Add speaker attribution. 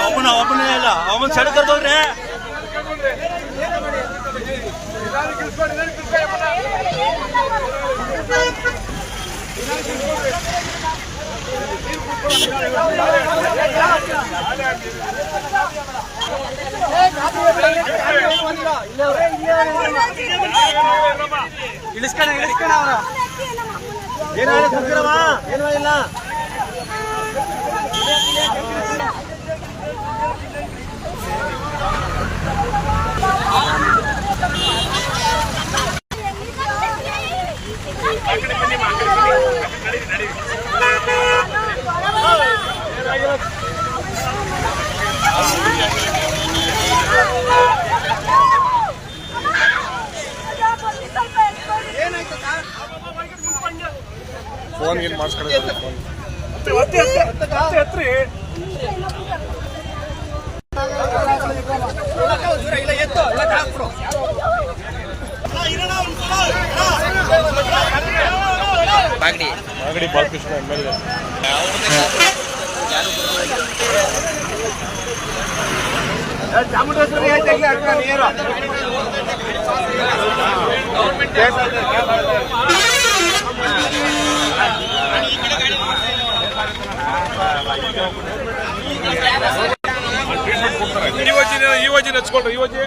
Speaker 1: ಒಬ್ಬನ ಒಬ್ಬನೇ ಇಲ್ಲ ಅವನ್ ಸೈಡ್ ಕರ್ದವ್ರೆ ಇಳಿಸ್ಕಣ ಇಳಿಸ್ಕಣ ಅವರ ಏನ ಏನು ಇಲ್ಲ.
Speaker 2: ಫೋನ್ ಏನ್ ಮಾಡಿಸ್ಕೊಳ್ಳಿ Bagadi. Balakrishna M L A
Speaker 1: Chamundeshwari ಅಕ್ಕ ನೀರು
Speaker 2: ಈ ಈ ವಜಿನ ಹಚ್ಕೊಳ್ರಿ ಈ ಗೊತ್ತಿಲ್ಲ